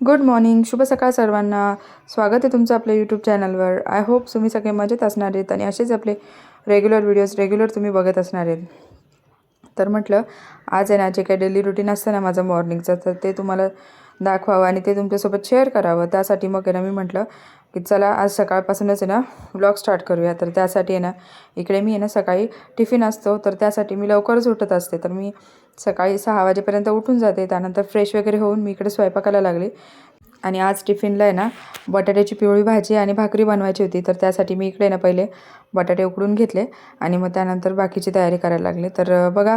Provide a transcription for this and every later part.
Good morning शुभ सकाळ सर्वांना. स्वागत आहे तुमचं आपल्या यूट्यूब चॅनलवर आय होप तुम्ही सगळे मजेत असणार आहेत आणि असेच आपले रेग्युलर व्हिडिओज रेग्युलर तुम्ही बघत असणार आहेत. तर म्हटलं आज आहे ना जे काही डेली रुटीन असतं ना माझं मॉर्निंगचं तर ते तुम्हाला दाखवावं आणि ते तुमच्यासोबत शेअर करावं. त्यासाठी मग आहे ना मी म्हटलं की चला आज सकाळपासूनच आहे ना ब्लॉग स्टार्ट करूया. तर त्यासाठी आहे ना इकडे मी आहे ना सकाळी टिफिन असतो. तर त्यासाठी मी लवकरच उठत असते. तर मी सकाळी सहा वाजेपर्यंत उठून जाते. त्यानंतर फ्रेश वगैरे होऊन मी इकडे स्वयंपाकाला लागले. आणि आज टिफिनला आहे ना बटाट्याची पिवळी भाजी आणि भाकरी बनवायची होती. तर त्यासाठी मी इकडे ना पहिले बटाटे उकडून घेतले आणि मग त्यानंतर बाकीची तयारी करायला लागले. तर बघा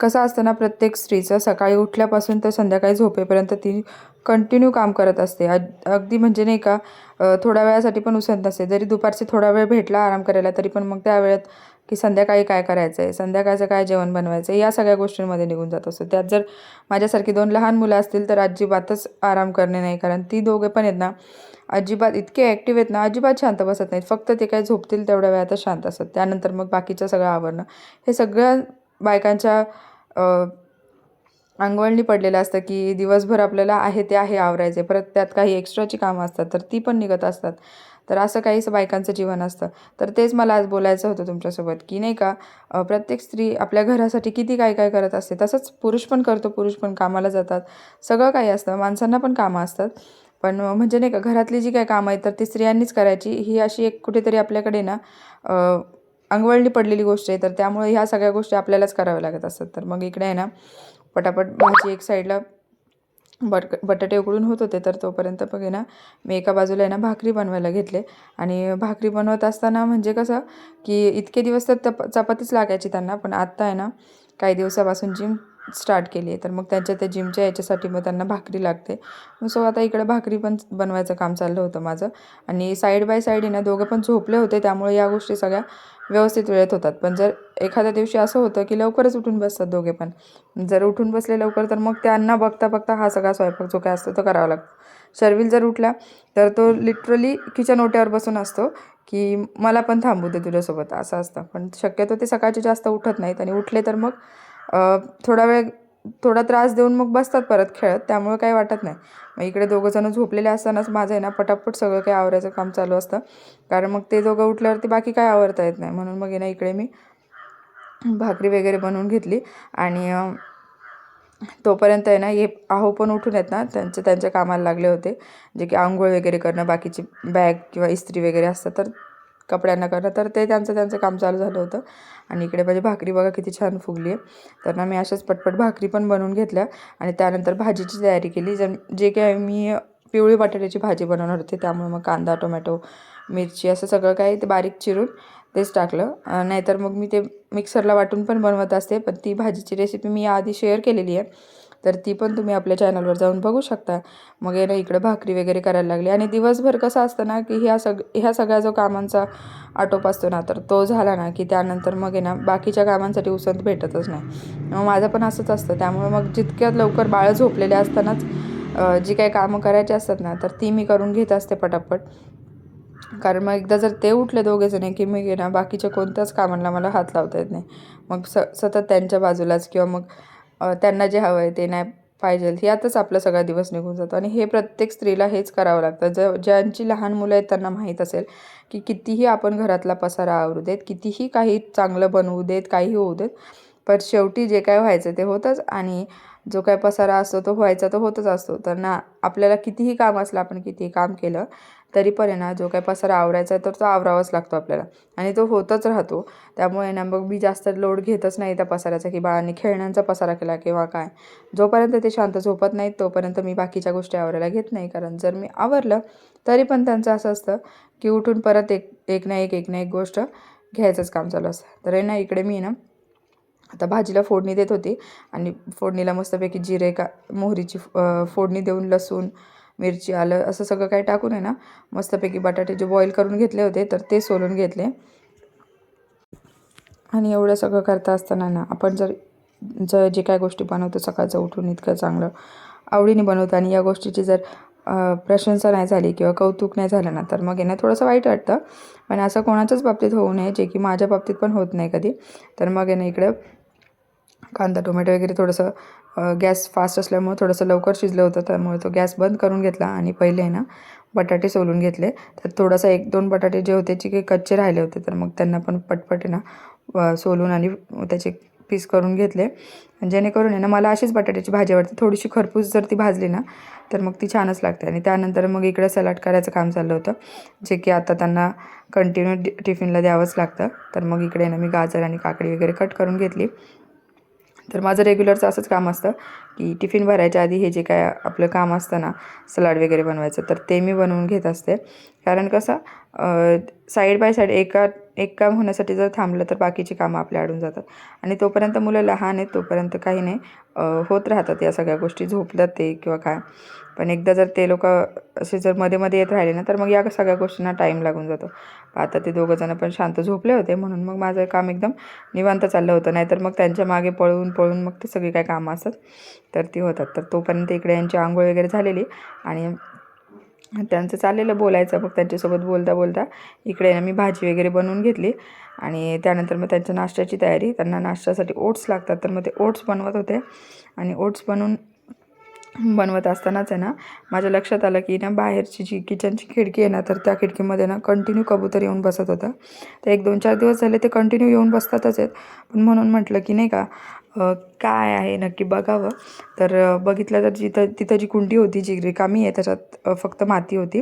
कसं असतं ना प्रत्येक स्त्रीचं सकाळी उठल्यापासून तर संध्याकाळी झोपेपर्यंत ती कंटिन्यू काम करत असते. अग अगदी म्हणजे नाही का थोड्या वेळासाठी पण उसंत नसते. जरी दुपारचे थोडा वेळ भेटला आराम करायला तरी पण मग त्या वेळेत की संध्याकाळी काय करायचं आहे संध्याकाळचं काय जेवण बनवायचं आहे या सगळ्या गोष्टींमध्ये निघून जात असतो. त्यात जर माझ्यासारखी दोन लहान मुलं असतील तर अजिबातच आराम करणे नाही कारण ती दोघे पण आहेत ना अजिबात इतके ॲक्टिव्ह आहेत ना अजिबात शांत बसत नाहीत. फक्त ते काय झोपतील तेवढ्या वेळातच शांत असतात. त्यानंतर मग बाकीचं सगळं आवरणं. हे सगळ्या बायकांच्या अंगवळणी पडलेलं असतं की दिवसभर आपल्याला आहे ते आहे आवरायचे परत त्यात काही एक्स्ट्राची कामं असतात तर ती पण निघत असतात. तर असं काहीच बायकांचं जीवन असतं. तर तेच मला आज बोलायचं होतं तुमच्यासोबत की नाही का प्रत्येक स्त्री आपल्या घरासाठी किती काय काय करत असते. तसंच पुरुष पण करतो पुरुष पण कामाला जातात. सगळं काही असतं माणसांना पण कामं असतात. पण म्हणजे नाही का घरातली जी काही कामं आहेत तर ती स्त्रियांनीच करायची. ही अशी एक कुठेतरी आपल्याकडे ना अंगवळणी पडलेली गोष्ट आहे. तर त्यामुळे ह्या सगळ्या गोष्टी आपल्यालाच कराव्या लागत असतात. तर मग इकडे आहे ना पटापट भाजी एक साईडला बट बटाटे उकडून होत होते तर तोपर्यंत बघ ना मी एका बाजूला आहे ना भाकरी बनवायला घेतले. आणि भाकरी बनवत असताना म्हणजे कसं की इतके दिवस तर तप चपातीच लागायची त्यांना पण आत्ता आहे ना काही दिवसापासून जी स्टार्ट केली आहे. तर मग त्यांच्या त्या जिमच्या याच्यासाठी मग त्यांना भाकरी लागते. सो आता इकडे भाकरी पण बनवायचं काम चाललं होतं माझं. आणि साईड बाय साईड ना दोघं पण झोपले होते त्यामुळे या गोष्टी सगळ्या व्यवस्थित वेळेत होतात. पण जर एखाद्या दिवशी असं होतं की लवकरच उठून बसतात दोघे पण. जर उठून बसले लवकर तर मग त्यांना बघता बघता हा सगळा स्वयंपाक जो काय असतो तो करावा लागतो. शर्विल जर उठला तर तो लिटरली किचन ओट्यावर बसून असतो की मला पण थांबू दे तुझ्यासोबत असं असतं. पण शक्यतो ते सकाळचे जास्त उठत नाहीत आणि उठले तर मग थोडा वेळ थोडा त्रास देऊन मग बसतात परत खेळत त्यामुळे काही वाटत नाही. मग इकडे दोघंजणं झोपलेले असतानाच माझं आहे ना पटापट सगळं काही आवरायचं काम चालू असतं. कारण मग ते दोघं उठल्यावरती बाकी काय आवरता येत नाही. म्हणून मग ना इकडे मी भाकरी वगैरे बनवून घेतली. आणि तोपर्यंत आहे ना हे आहो पण उठून आहेत ना त्यांचे त्यांच्या कामाला लागले होते. जे की आंघोळ वगैरे करणं बाकीची बॅग किंवा इस्त्री वगैरे असतं तर कपड्यांना करणं तर ते त्यांचं त्यांचं काम चालू झालं होतं. आणि इकडे माझी भाकरी बघा किती छान फुगली आहे. तर ना मी अशाच पटपट भाकरी पण बनवून घेतल्या. आणि त्यानंतर भाजीची तयारी केली. जर जे काय मी पिवळी बटाट्याची भाजी बनवणार होते त्यामुळे मग कांदा टोमॅटो मिरची असं सगळं काही ते बारीक चिरून तेच टाकलं. नाहीतर मग मी ते मिक्सरला वाटून पण बनवत असते. पण ती भाजीची रेसिपी मी आधी शेअर केलेली आहे. तर ती पण तुम्ही आपल्या चॅनलवर जाऊन बघू शकता. मग आहे ना इकडं भाकरी वगैरे करायला लागली. आणि दिवसभर कसं असतं ना की ह्या सग ह्या सगळ्या जो कामांचा आटोप असतो ना तर तो झाला ना की त्यानंतर मग आहे ना बाकीच्या कामांसाठी उसंत भेटतच नाही. मग माझं पण असंच असतं. त्यामुळे मग जितक्यात लवकर बाळं झोपलेले असतानाच जी काही कामं करायची असतात ना तर ती मी करून घेत असते पटापट. कारण मग एकदा जर ते उठले दोघे जण की मी ना बाकीच्या कोणत्याच कामांना मला हात लावता येत नाही. मग स सतत त्यांच्या बाजूलाच किंवा मग त्यांना जे हवं आहे ते नाही पाहिजे. यातच आपला सगळा दिवस निघून जातो. आणि हे प्रत्येक स्त्रीला हेच करावं लागतं. ज ज्यांची लहान मुलं आहेत त्यांना माहीत असेल की कितीही आपण घरातला पसारा आवरू देत कितीही काही चांगलं बनवू देत काही होऊ देत पण शेवटी जे काय व्हायचं ते होतंच. आणि जो काय पसारा असतो तो व्हायचा तो होतच असतो. तर ना आपल्याला कितीही काम असलं आपण कितीही काम केलं तरी पण आहे ना जो काय पसारा आवरायचा आहे तर तो आवरावाच लागतो आपल्याला. आणि तो होतच राहतो. त्यामुळे ना मग मी जास्त लोड घेतच नाही त्या पसाऱ्याचा की बाळांनी खेळण्यांचा पसारा केला किंवा काय. जोपर्यंत ते शांत झोपत नाहीत तोपर्यंत मी बाकीच्या गोष्टी आवरायला घेत नाही. कारण जर मी आवरलं तरी पण त्यांचं असं असतं की उठून परत एक एक ना एक एक ना एक गोष्ट घ्यायचंच काम चालू असतं. तर आहे ना इकडे मी ना आता भाजीला फोडणी देत होती. आणि फोडणीला मस्तपैकी जिरे का मोहरीची फोडणी देऊन लसूण मिरची आलं असं सगळं काही टाकून आहे ना मस्तपैकी बटाटे जे बॉईल करून घेतले होते तर ते सोलून घेतले. आणि एवढं सगळं करता असताना ना आपण जर जर जे काय गोष्टी बनवतो सकाळचं उठून इतकं चांगलं आवडीने बनवतो आणि या गोष्टीची जर प्रशंसा नाही झाली किंवा कौतुक नाही झालं ना तर मग येणं थोडंसं वाईट वाटतं. पण असं कोणाच्याच बाबतीत होऊ नये जे की माझ्या बाबतीत पण होत नाही कधी. तर मग येणं इकडं कांदा टोमॅटो वगैरे थोडंसं गॅस फास्ट असल्यामुळे थोडंसं लवकर शिजलं होतं त्यामुळे तो गॅस बंद करून घेतला आणि पहिले आहे ना बटाटे सोलून घेतले. तर थोडासा एक दोन बटाटे जे होते जे काही कच्चे राहिले होते तर मग त्यांना पण पटपट आहे ना सोलून आणि त्याचे पीस करून घेतले. जेणेकरून आहे ना मला अशीच बटाट्याची भाजी आवडते. थोडीशी खरपूस जर ती भाजली ना तर मग ती छानच लागते. आणि त्यानंतर मग इकडे सलाड करायचं काम चाललं होतं जे की आता त्यांना कंटिन्यू टिफिनला द्यावंच लागतं. तर मग इकडे ना मी गाजर आणि काकडी वगैरे कट करून घेतली. तर माझं रेग्युलरचं असंच काम असतं की टिफिन भरायच्या आधी हे जे काय आपलं काम असतं ना सलाड वगैरे बनवायचं तर ते मी बनवून घेत असते. कारण कसं साईड बाय साईड एका एक काम होण्यासाठी जर थांबलं तर बाकीची कामं आपल्या अडून जातात. आणि तोपर्यंत मुलं लहान आहेत तोपर्यंत काही नाही होत राहतात या सगळ्या गोष्टी झोपतात ते किंवा काय. पण एकदा जर ते लोक असे जर मध्ये मध्ये येत राहिले ना तर मग या सगळ्या गोष्टींना टाईम लागून जातो. आता ते दोघंजणं पण शांत झोपले होते म्हणून मग माझं काम एकदम निवांत चाललं होतं. नाहीतर मग त्यांच्या मागे पळून पळून मग ते सगळी काय कामं असतात. तर ती होतात. तर तोपर्यंत इकडे यांची आंघोळ वगैरे झालेली आणि त्यांचं चाललेलं बोलायचं. मग त्यांच्यासोबत बोलता बोलता इकडे ना मी भाजी वगैरे बनवून घेतली आणि त्यानंतर मग त्यांच्या नाश्त्याची तयारी. त्यांना नाश्त्यासाठी ओट्स लागतात तर मग ते ओट्स बनवत होते आणि ओट्स बनवून बनवत असतानाच आहे ना माझ्या लक्षात आलं की ना बाहेरची जी किचनची खिडकी आहे ना तर त्या खिडकीमध्ये ना कंटिन्यू कबूतर येऊन बसत होतं. तर एक दोन चार दिवस झाले ते कंटिन्यू येऊन बसतातच आहेत. पण म्हणून म्हटलं की नाही का काय आहे नक्की बघावं. तर बघितलं तर जिथं तिथं जी कुंडी होती जी रिकामी आहे त्याच्यात फक्त माती होती.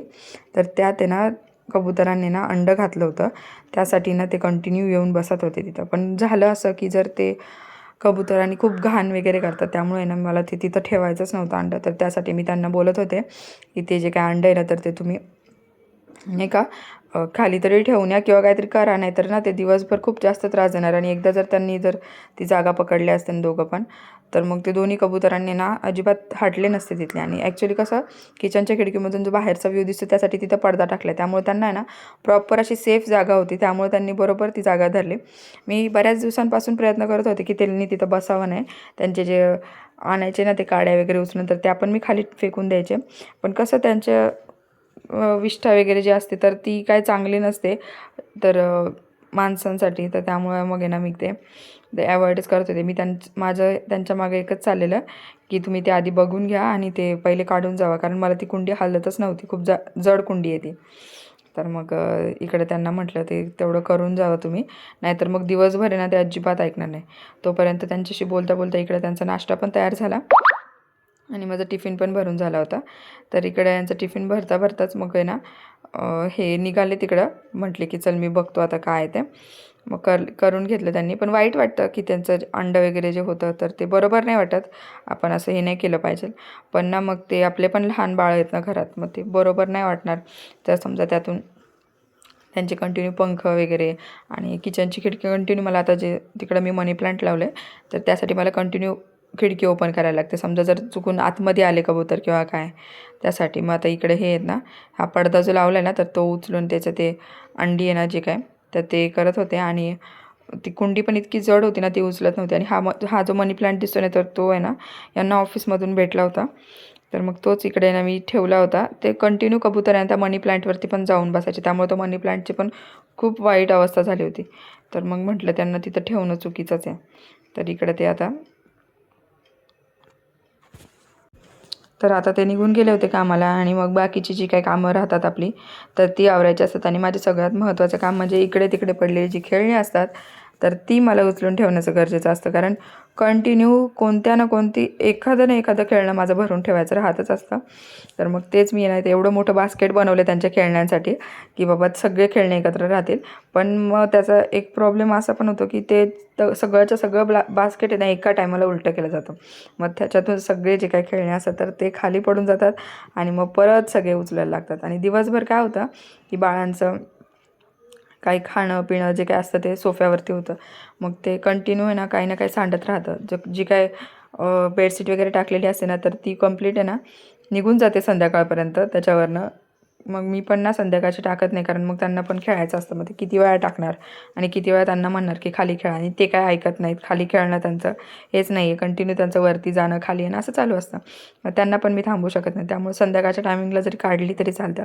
तर त्यात आहे ना कबुतरांनी ना अंडं घातलं होतं. त्यासाठी ना ते कंटिन्यू येऊन बसत होते तिथं. पण झालं असं की जर ते कबुतरांनी खूप घाण वगैरे करतात. त्यामुळे ना मला ते तिथं ठेवायचंच नव्हतं अंडं. तर त्यासाठी मी त्यांना बोलत होते की ते जे काय अंडं आहे ना तर ते तुम्ही नाही का खाली तरी ठेवण्या किंवा काहीतरी करा नाही तर ना ते दिवसभर खूप जास्त त्रास देणार. आणि एकदा जर त्यांनी जर ती जागा पकडली असते ना दोघं पण तर मग ते दोन्ही कबुतरांनी ना अजिबात हटले नसते तिथले. आणि ॲक्च्युली कसं किचनच्या खिडकीमधून जो बाहेरचा व्ह्यू दिसतो त्यासाठी तिथं पडदा टाकला. त्यामुळे त्यांना आहे ना प्रॉपर अशी सेफ जागा होती. त्यामुळे त्यांनी बरोबर ती जागा धरली. मी बऱ्याच दिवसांपासून प्रयत्न करत होते की त्यांनी तिथं बसावं नाही त्यांचे जे आणायचे ना ते काड्या वगैरे उचलून तर त्या पण मी खाली फेकून द्यायचे. पण कसं त्यांच्या विष्ठा वगैरे जी असते तर ती काय चांगली नसते. तर माणसांसाठी तर त्यामुळे मग आहे ना मी ते ते अवॉइडच करत होते. मी त्यां माझं त्यांच्या मागे एकच चाललेलं की तुम्ही ते आधी बघून घ्या आणि ते पहिले काढून जावा. कारण मला ती कुंडी हलतच नव्हती. खूप जा जड कुंडी आहे ती. तर मग इकडे त्यांना म्हटलं ते तेवढं करून जावं तुम्ही. नाहीतर मग दिवसभर आहे ना ते अजिबात ऐकणार नाही. तोपर्यंत त्यांच्याशी बोलता बोलता इकडे त्यांचा नाश्ता पण तयार झाला. आणि माझा टिफिन पण भरून झाला होता. तर इकडे यांचं टिफिन भरता भरताच मग आहे ना हे निघाले तिकडं. म्हटले की चल मी बघतो आता काय आहे ते. मग कर करून घेतलं त्यांनी. पण वाईट वाटतं की त्यांचं जे अंडं वगैरे जे होतं तर ते बरोबर नाही वाटत. आपण असं हे नाही केलं पाहिजे. पण ना मग ते आपले पण लहान बाळ आहेत ना घरात मग ते बरोबर नाही वाटणार. तर समजा त्यातून त्यांचे कंटिन्यू पंख वगैरे आणि किचनची खिडकी कंटिन्यू मला आता जे तिकडं मी मनी प्लांट लावले तर त्यासाठी मला कंटिन्यू खिडकी ओपन करायला लागते. समजा जर चुकून आतमध्ये आले कबूतर किंवा काय त्यासाठी. मग आता इकडे हे आहेत ना हा पडदा जो लावला आहे ना तर तो उचलून त्याचं ते अंडी आहे ना जे काय तर ते करत होते. आणि ती कुंडी पण इतकी जड होती ना ती उचलत नव्हती. आणि हा म हा जो मनी प्लांट दिसतो ना तर तो आहे ना यांना ऑफिसमधून भेटला होता. तर मग तोच इकडे ना मी ठेवला होता. ते कंटिन्यू कबूतर आहे त्या मनी प्लांटवरती पण जाऊन बसायचे. त्यामुळे तो मनी प्लांटची पण खूप वाईट अवस्था झाली होती. तर मग म्हटलं त्यांना तिथं ठेवणं चुकीचंच आहे. तर इकडे ते आता तर आता ते निघून गेले होते कामाला आणि मग बाकीची जी काही कामं राहतात आपली तर ती आवरायची असतात. आणि माझे सगळ्यात महत्त्वाचं काम म्हणजे इकडे तिकडे पडलेली जी खेळणी असतात तर ती मला उचलून ठेवण्याचं गरजेचं असतं. कारण कंटिन्यू कोणत्या ना कोणती एखादं ना एखादं खेळणं माझं भरून ठेवायचं राहतच असतं. तर मग तेच मी नाही ते एवढं मोठं बास्केट बनवलं त्यांच्या खेळण्यांसाठी की बाबा सगळे खेळणे एकत्र राहतील. पण मग त्याचा एक प्रॉब्लेम असा पण होतो की ते त सगळं ब्ला बास्केट आहे ना एका टायमाला उलटं केलं जातं. मग त्याच्यातून सगळे जे काही खेळणे असतात तर ते खाली पडून जातात आणि मग परत सगळे उचलायला लागतात. आणि दिवसभर काय होतं की बाळांचं काही खाणं पिणं जे काय असतं ते सोफ्यावरती होतं. मग ते कंटिन्यू आहे ना काही ना काही सांडत राहतं. ज जी काय बेडशीट वगैरे टाकलेली असते ना तर ती कंप्लीट आहे ना निघून जाते संध्याकाळपर्यंत त्याच्यावरनं. मग मी पण ना संध्याकाळची टाकत नाही कारण मग त्यांना पण खेळायचं असतं. मग ते किती वेळा टाकणार आणि किती वेळा त्यांना म्हणणार की खाली खेळा आणि ते काय ऐकत नाहीत. खाली खेळणं त्यांचं हेच नाही आहे कंटिन्यू त्यांचं वरती जाणं खाली येणं असं चालू असतं. मग त्यांना पण मी थांबू शकत नाही. त्यामुळे संध्याकाळच्या टायमिंगला जरी काढली तरी चालतं.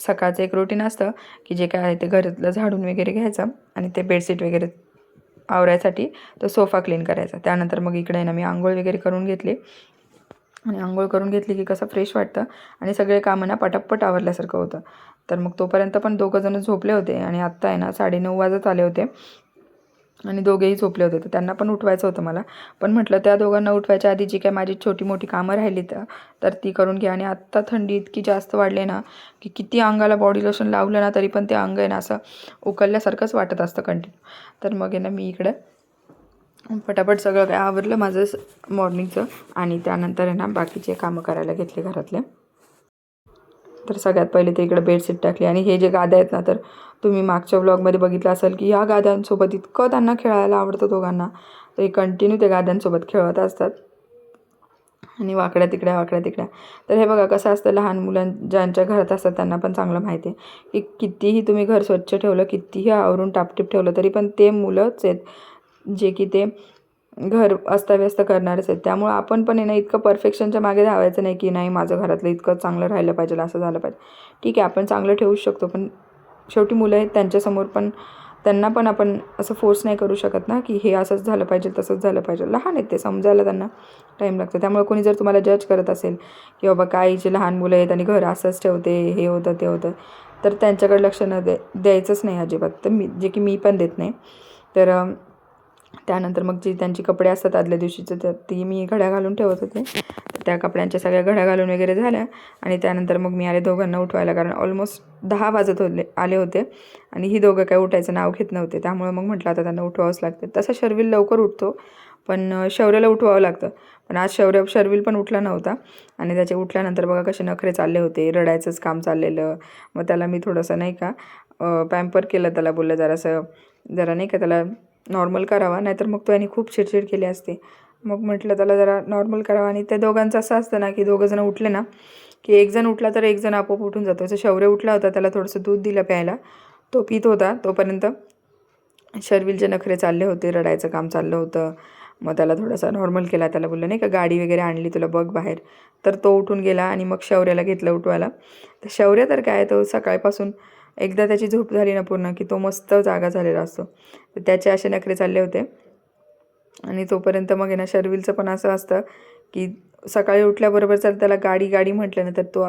सकाळचं एक रुटीन असतं की जे काय आहे ते घरातलं झाडून वगैरे घ्यायचं आणि ते बेडशीट वगैरे आवरायसाठी तो सोफा क्लीन करायचा. त्यानंतर मग इकडे ना मी आंघोळ वगैरे करून घेतली. आणि आंघोळ करून घेतली की कसं फ्रेश वाटतं. आणि सगळे कामं ना पटापट आवरल्यासारखं होतं. तर मग तोपर्यंत पण दोघंजणं झोपले होते आणि आत्ता आहे ना साडेनऊ वाजत आले होते. आणि दोघेही झोपले होते. तर त्यांना पण उठवायचं होतं मला. पण म्हटलं त्या दोघांना उठवायच्या आधी जी काय माझी छोटी मोठी कामं राहिली तर तर ती करून घ्या. आणि आत्ता थंडी इतकी जास्त वाढली ना की किती अंगाला बॉडी लोशन लावलं ना तरी पण ते अंग आहे ना असं उकलल्यासारखंच वाटत असतं कंटिन्यू तर मग आहे ना मी इकडं पटापट सगळं काय आवरलं माझं मॉर्निंगचं आणि त्यानंतर आहे ना बाकीचे कामं करायला घेतले घरातले. तर सगळ्यात पहिले ते इकडे बेडशीट टाकली. आणि हे जे गाद्या आहेत ना तर तुम्ही मागच्या व्लॉगमध्ये बघितलं असेल की ह्या गाद्यांसोबत इतकं त्यांना खेळायला आवडतं दोघांना. तर हे कंटिन्यू ते गाद्यांसोबत खेळत असतात. आणि वाकड्या तिकड्या वाकड्या तिकड्या. तर हे बघा कसं असतं लहान मुलां ज्यांच्या घरात असतात त्यांना पण चांगलं माहिती आहे. की कितीही तुम्ही घर स्वच्छ ठेवलं कितीही आवरून टापटीप ठेवलं तरी पण ते मुलंच आहेत. जे की ते घर अस्ताव्यस्त करणारच आहेत. त्यामुळं आपण पण आहे ना इतकं परफेक्शनच्या मागे धावायचं नाही की नाही माझं घरातलं इतकं चांगलं राहिलं पाहिजे असं झालं पाहिजे. ठीक आहे आपण चांगलं ठेवू शकतो पण शेवटी मुलं आहेत त्यांच्यासमोर पण त्यांना पण आपण असं फोर्स नाही करू शकत ना की हे असंच झालं पाहिजे तसंच झालं पाहिजे. लहान आहेत ते समजायला त्यांना टाईम लागतो. त्यामुळे कोणी जर तुम्हाला जज करत असेल की बाबा काय जे लहान मुलं आहेत आणि घर असंच ठेवते हे होतं ते होतं तर त्यांच्याकडे लक्ष न दे द्यायचंच नाही अजिबात. तर मी जे की मी पण देत नाही. तर त्यानंतर मग जी त्यांची कपडे असतात आदल्या दिवशीचं तर ती मी घड्या घालून ठेवत होते. त्या कपड्यांच्या सगळ्या घड्या घालून वगैरे झाल्या आणि त्यानंतर मग मी आले दोघांना उठवायला कारण ऑलमोस्ट दहा वाजत होते आले होते आणि ही दोघं काय उठायचं नाव घेत नव्हते. त्यामुळे मग म्हटलं आता त्यांना उठवावंच लागते. तसं शर्विल लवकर उठतो पण शौर्याला उठवावं लागतं. पण आज शौर्य शर्विल पण उठला नव्हता आणि त्याचे उठल्यानंतर बघा कसे नखरे चालले होते रडायचंच काम चाललेलं. मग त्याला मी थोडंसं नाही का पॅम्पर केलं त्याला बोललं जरासं जरा नाही का त्याला नॉर्मल करावा नाहीतर मग तो याने खूप चिडचिड केली असते. मग म्हटलं त्याला जरा नॉर्मल करावा. आणि त्या दोघांचं असं असतं ना की दोघंजण उठले ना की एक जण उठला तर एक जण आपोआप उठून जातो. जसं शौर्य उठला होता त्याला थोडंसं दूध दिलं प्यायला. तो पित होता तोपर्यंत. शर्विलचे नखरे चालले होते रडायचं काम चाललं होतं. मग त्याला थोडासा नॉर्मल केला. त्याला बोललं नाही का गाडी वगैरे आणली तुला बघ बाहेर. तर तो उठून गेला आणि मग शौर्याला घेतलं उठवायला. तर शौर्य तर काय तो सकाळपासून एकदा त्याची झोप झाली ना पूर्ण की तो मस्त जागा झालेला असतो. तर त्याचे असे नखरे चालले होते. आणि तोपर्यंत मग आहे ना शर्विलचं पण असं असतं की सकाळी उठल्याबरोबर जर त्याला गाडी गाडी म्हटलं ना तर तो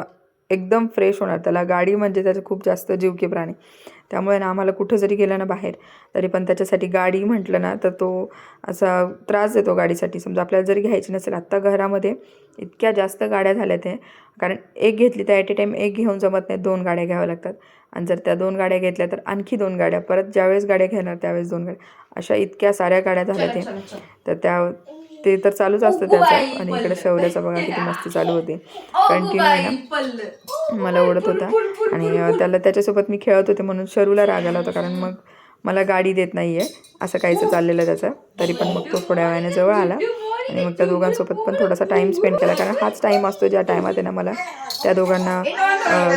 एकदम फ्रेश होणार. त्याला गाडी म्हणजे त्याचं खूप जास्त जीवकी प्राणी. त्यामुळे ना आम्हाला कुठं जरी गेलं ना बाहेर तरी पण त्याच्यासाठी गाडी म्हटलं ना तर तो असा त्रास देतो गाडीसाठी. समजा आपल्याला जरी घ्यायची नसेल आत्ता घरामध्ये इतक्या जास्त गाड्या झाल्या ते कारण एक घेतली तर ॲट ए टाईम एक घेऊन जमत नाही दोन गाड्या घ्याव्या लागतात. आणि जर त्या दोन गाड्या घेतल्या तर आणखी दोन गाड्या परत ज्यावेळेस गाड्या घेणार त्यावेळेस दोन गाड्या. अशा इतक्या साऱ्या गाड्या झाल्या ते तर त्या ते तर चालूच असतं त्याचं. आणि इकडे शौर्याचं बघा किती मस्ती चालू होती. कंटिन्यू आहे ना. मला ओढत होता. आणि त्याला त्याच्यासोबत मी खेळत होते म्हणून शरूला राग आला होता कारण मग मला गाडी देत नाही आहे असं काहीचं चाललेलं त्याचं. तरी पण मग तो थोड्या वेळाने जवळ आला. आणि मग त्या दोघांसोबत पण थोडासा टाईम स्पेंड केला. कारण हाच टाईम असतो ज्या टायमात आहे ना मला त्या दोघांना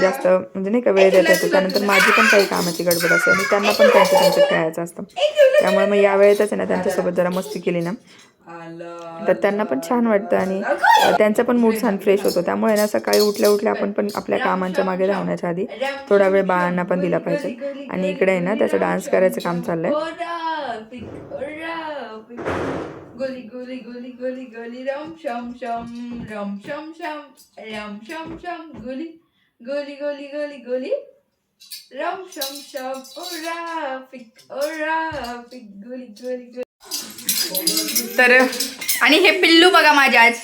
जास्त म्हणजे नाही का वेळ देता येतो. त्यानंतर माझी पण काही कामाची गडबड असते आणि त्यांना पण त्यांचं त्यांचं खेळायचं असतं. त्यामुळे मग या वेळेतच आहे ना त्यांच्यासोबत जरा मस्ती केली ना. तर त्यांना पण छान वाटतं आणि त्यांचा पण मूड छान फ्रेश होतो. त्यामुळे ना सकाळी उठल्या उठल्या आपण पण आपल्या कामांच्या मागे धावण्याच्या आधी थोडा वेळ बाळांना पण दिला पाहिजे. आणि इकडे आहे ना त्याचं डान्स करायचं काम चाललंय. गोली गोली गोली गोली गोली रम शम शम रम शम शम रम शम शम गोली गोली गोली गोली गोली रम शम शम ओरा पिक ओरा गोली गोली गोली। तर आणि हे पिल्लू बघा माझ्या. आज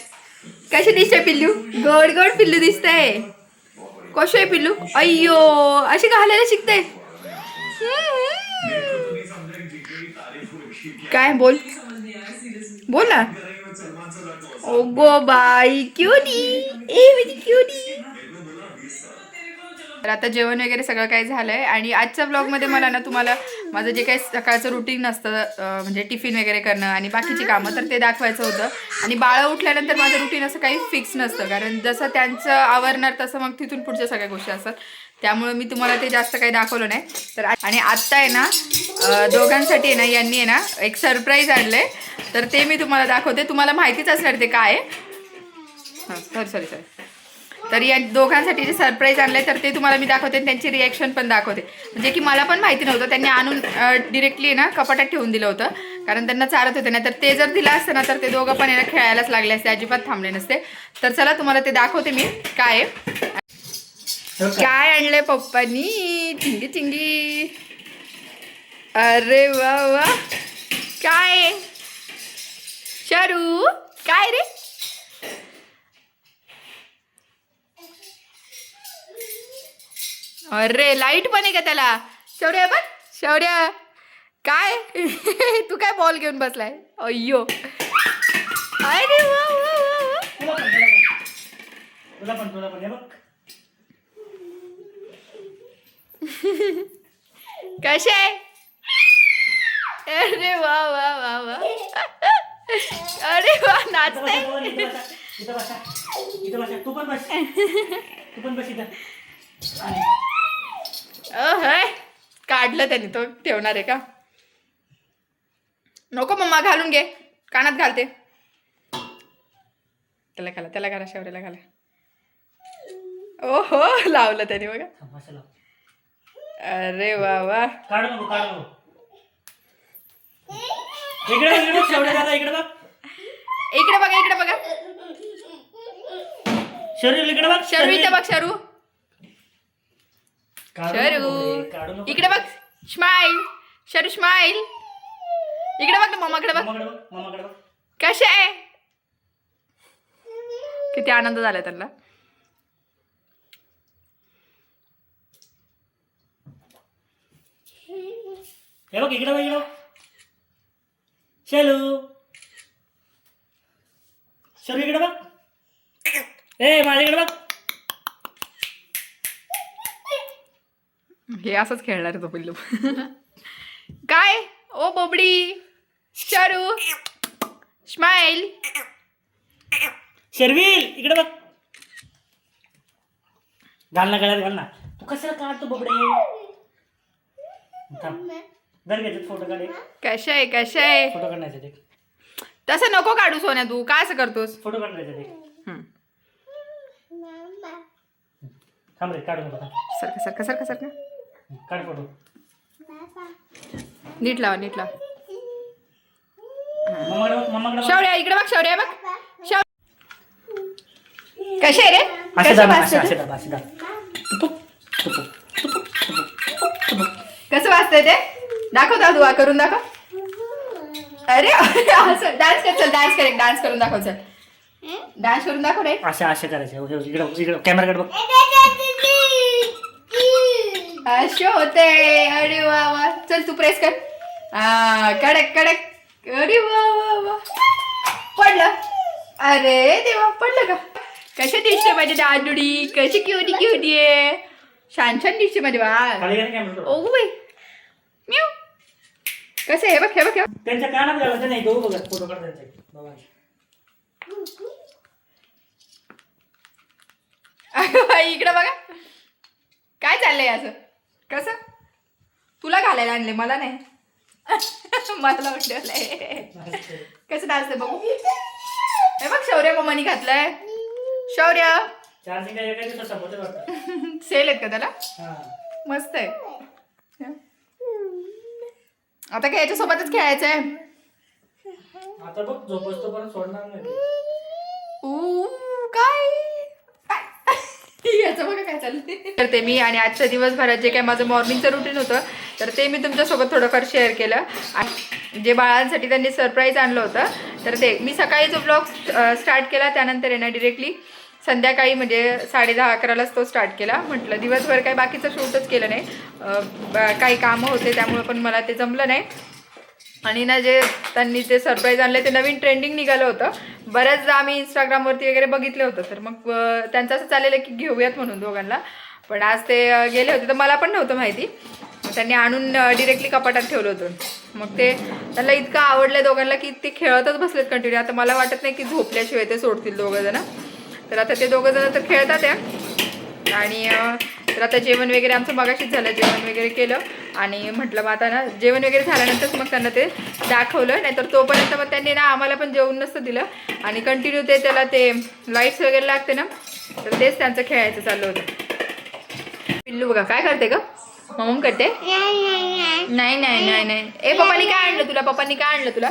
कसे दिसते पिल्लू? गोड गोड पिल्लू दिसतंय. कसे आहे पिल्लू? अय्यो असे घालायला शिकते? काय बोल. बोल ना. ओ गो बाई क्युटी ए म्हणजे क्युटी तर आता जेवण वगैरे सगळं काही झालंय. आणि आजच्या ब्लॉगमध्ये मला ना तुम्हाला माझं जे काही सकाळचं रुटीन असतं म्हणजे टिफिन वगैरे करणं आणि बाकीची कामं तर ते दाखवायचं होतं. आणि बाळं उठल्यानंतर माझं रुटीन असं काही फिक्स नसतं. कारण जसं त्यांचं आवरणार तसं मग तिथून पुढच्या सगळ्या गोष्टी असतात. त्यामुळे मी तुम्हाला ते जास्त काही दाखवलं नाही. तर आणि आत्ता आहे ना दोघांसाठी आहे ना यांनी आहे ना एक सरप्राईज आणलंय. तर ते मी तुम्हाला दाखवते. तुम्हाला माहितीच असणार ते काय आहे. हां सॉरी सॉरी सॉरी तर या दोघांसाठी जे सरप्राईज आणलंय तर ते तुम्हाला मी दाखवते आणि त्यांची रिॲक्शन पण दाखवते. म्हणजे की मला पण माहिती नव्हतं त्यांनी आणून डिरेक्टली ना कपाटात ठेवून दिलं होतं. कारण त्यांना चारत होते ना तर ते जर दिलं असतं ना तर ते दोघं पण याला खेळायलाच लागले असते अजिबात थांबले नसते. तर चला तुम्हाला ते दाखवते मी काय आहे. काय आणले पप्पानी? चिंगी चिंगी. अरे वा वा. काय? शरू? काय रे? अरे लाइट पण आहे का त्याला? शौर्य बघ शौर्य. काय? तू काय बॉल घेऊन बसलाय? अय्यो. अरे कसे आहे? अरे वा वा वा वा. अरे वा बसा तू पण बस. तू पण बस अहय काढलं त्याने तो ठेवणार आहे का? नको मम्मा घालून घे. कानात घालते. त्याला घाला त्याला घाला शौर्याला घाला. ओहो लावलं त्याने बघा. अरे वा वा. इकडे बघ, इकडे बघ, दादा इकडे बघ. शरू इथे बघ शरू. शरू. इकडे बघ स्माईल शरू स्माईल इकडे बघ ना मम्माकडे बघ. कसे आहे? किती आनंद झाला त्यांना. हे बघ इकडे बघ इकडे शेलू. शरू इकडे बघ. ए माझ्याकडे बघ. हे असंच खेळणार आहे तो पिल्लू. काय? ओ बोबडी. शरू. स्माईल. शर्विल इकडे बघ. घाल ना गळ्यात घाल ना. तू कशाला काढतो बबडे? थांब. फोटो काढ. कशा आहे कशा आहे? फोटो काढण्याचे ते तसं नको काढू सोन्या तू. काय असं करतोस? फोटो काढण्याचे ते हम्म. थांब रे काढू नको थांब सारखं सारखं सारखं सारखं. काढ फोटो. नीट लावा नीट लावा. शौर्या इकडे बघ शौर्या बघ. शौ कसे आहे रे? असे कसे वाचतंय ते दाखव दादू आ, करून दाखव. अरे असं डान्स कर चल डान्स कर एक डान्स करून दाखव चल. डान्स करून दाखव रे. असे असे करायचे इकडे इकडे कॅमेराकडे बघ. असे होते अरे वा वा. चल तू प्रेस कर. हा कडक कडक. अरे वा वा वा. पडलं. अरे देवा पडलं का? कशा दिसते माझी दांडुडी? कशी क्युटी क्युटी आहे? छान छान दिसते माझी कॅमेरा ओ बाई. म्यू कसं आहे? हे बघ हे बघ. त्यांच्या कानात घालायचं नाही गहू बघा फोटो काढ त्यांचे. इकडे बघा. काय चाललंय असं? कसं? तुला घालायला आणले मला नाही. मला वाटलंय कसं डान्स बघू. हे बघ शौर्य मम्मानी घातलंय. शौर्य. सेल आहेत का त्याला? हा. मस्त आहे. आता काय याच्यासोबतच खेळायचं आहे? आता बघ झोपस तो परत सोडणार नाही. काय? करायचं बघा काय चाललंय. तर ते मी आणि आजच्या दिवसभरात जे काय माझं मॉर्निंगचं रुटीन होतं तर ते मी तुमच्यासोबत थोडंफार शेअर केलं. आणि जे बाळांसाठी त्यांनी सरप्राईज आणलं होतं तर ते मी सकाळी जो ब्लॉग स्टार्ट केला त्यानंतर आहे ना डिरेक्टली संध्याकाळी म्हणजे साडे दहा अकरालाच तो स्टार्ट केला. म्हटलं दिवसभर काही बाकीचं शूटच केलं नाही. काही कामं होते त्यामुळे पण मला ते जमलं नाही. आणि ना जे त्यांनी ते सरप्राईज आणले ते नवीन ट्रेंडिंग निघालं होतं. बऱ्याचदा आम्ही इंस्टाग्रामवरती वगैरे बघितलं होतं तर मग त्यांचं असं चाललेलं की घेऊयात म्हणून दोघांना. पण आज ते गेले होते तर मला पण नव्हतं माहिती. त्यांनी आणून डिरेक्टली कपाटात ठेवलं होतं. मग ते त्यांना इतकं आवडलं दोघांना की ते खेळतच बसलेत कंटिन्यू आता मला वाटत नाही की झोपल्याशिवाय ते सोडतील दोघंजणं तर आता ते दोघंजणं तर खेळतात आहे आणि तर आता जेवण वगैरे आमचं मगाशीच झालं जेवण वगैरे केलं आणि म्हटलं मग आता ना जेवण वगैरे झाल्यानंतरच मग त्यांना ते दाखवलं. नाहीतर तोपर्यंत मग त्यांनी ना आम्हाला पण जेवण नसतं दिलं. आणि कंटिन्यू ते त्याला ते लाईट्स वगैरे लागते ना तर तेच त्यांचं खेळायचं चाललं होतं. पिल्लू बघा काय करते ग? मम्म करते? नाही नाही नाही नाही. ए पप्पानी काय आणलं तुला? पप्पांनी काय आणलं तुला?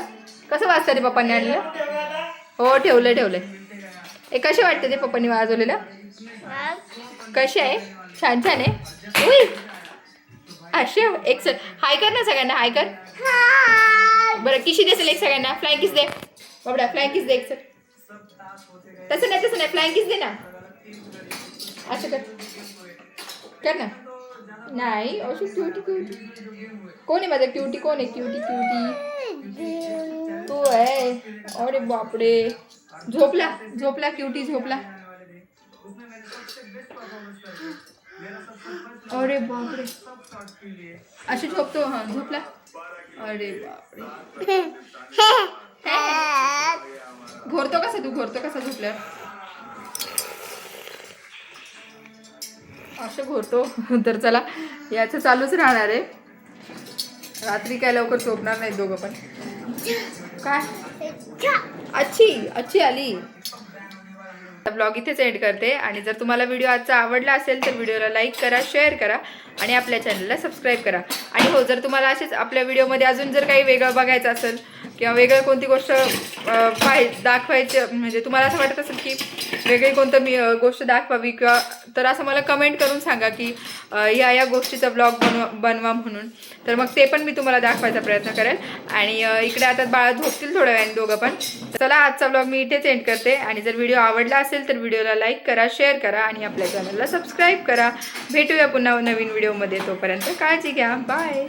कसं वाजतं ते पप्पांनी आणलं? हो ठेवलंय ठेवलंय. ए कसे वाटते ते पप्पांनी वाजवलेलं? कसे आहे? छान छान आहे. उई. असे एक सर हाय कर ना सगळ्यांना हाय कर. बरं किशी देसेल एक सगळ्यांना? फ्लाय किस दे. बाबडा फ्लाय किस दे एक सर तसं नाही तसं नाही. फ्लाय किस दे ना. असं कर. कर ना. नाही अशी क्युटी क्युटी कोण आहे माझा क्युटी कोण आहे क्युटी क्युटी तू आहे. अरे बापरे. झोपला झोपला क्युटी झोपला. अरे बापरे. अशी झोपतो हा झोपला? अरे बापरे. घोरतो कसा तू घोरतो कसा झोपल्यावर? असं घोरतो? तर चला याचं चालूच राहणार आहे. रात्री काय लवकर झोपणार नाही दोघं पण. काय? अच्छी. अच्छी आली. ब्लॉग इथेच एंड करते. आणि जर तुम्हाला व्हिडिओ आजचा आवडला असेल तर व्हिडिओला लाईक करा शेअर करा. आणि आपल्या चॅनलला सबस्क्राईब करा. आणि हो जर तुम्हाला असेच आपल्या व्हिडिओमध्ये अजून जर काही वेगळं बघायचं असेल किंवा वेगळं कोणती गोष्ट पाहि दाखवायचं म्हणजे तुम्हाला असं वाटत असेल की वेगळी कोणतं मी गोष्ट दाखवावी किंवा तर असं मला कमेंट करून सांगा की या या गोष्टीचा ब्लॉग बनवा बनवा म्हणून. तर मग ते पण मी तुम्हाला दाखवायचा प्रयत्न करेल. आणि इकडे आता बाळ झोपतील थोड्या वेळाने दोघं पण. चला आजचा ब्लॉग मी इथेच एंड करते. आणि जर व्हिडिओ आवडला असेल तर व्हिडिओला लाईक करा शेअर करा आणि आपल्या चॅनलला सबस्क्राईब करा. भेटूया पुन्हा नवीन व्हिडिओ व्हिडिओमध्ये तोपर्यंत काळजी घ्या. बाय.